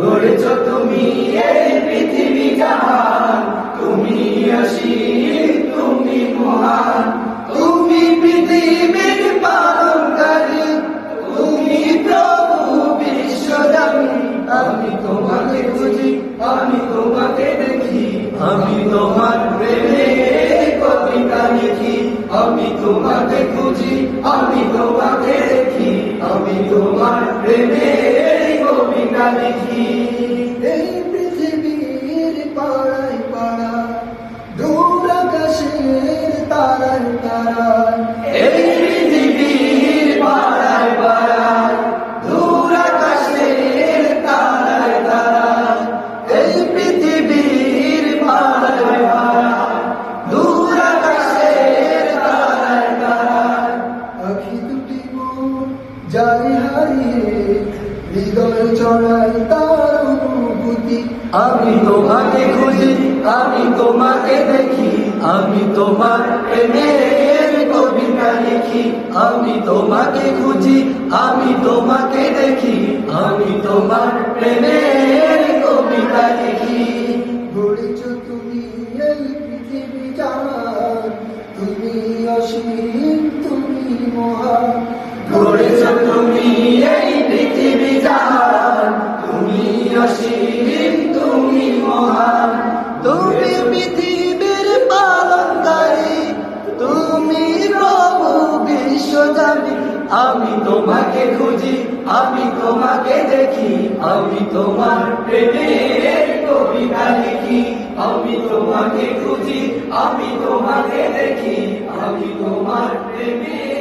গড়েছ তুমি এই পৃথিবী জাহান, তুমি তুমি মহান। তুমি পৃথিবীর পালনকারী, তুমি প্রভু আমি তোমাকে খুঁজি, আমি তোমাকে দেখি, আমি তোমার প্রেমে কবিতা লিখি। আমি তোমাকে খুঁজি, আমি তোমাকে কবিতা লিখি এই পৃথিবীর পাড়ায় পাড়া, দূর আকাশের তারায় তারায়। এই পৃথিবীর পাড়ায় পাড়ায় দূর আকাশের তারায় তারায়। এই পৃথিবীর পাড়ায় পাড়ায় দূর আকাশের তারায় তারায়। আখি দুটি যায় হারিয়ে হৃদয় চড়াই তার অনুভূতি। আমি তোমাকে খুঁজি আমি তোমাকে দেখি। আমি তোমার প্রেমের কবিতা লিখি। আমি তোমাকে খুঁজি আমি তোমাকে দেখি। আমি তোমার প্রেমের কবিতা লিখি। গড়েছ তুমি এই পৃথিবী তুমি অসীম তুমি মহান। গড়েছ তুমি এই তুমি পৃথিবীর আমি তোমাকে খুঁজি, আমি তোমাকে দেখি, আমি তোমার প্রেমের কবিতা লিখি। আমি তোমাকে খুঁজি, আমি তোমাকে দেখি, আমি তোমার প্রেমের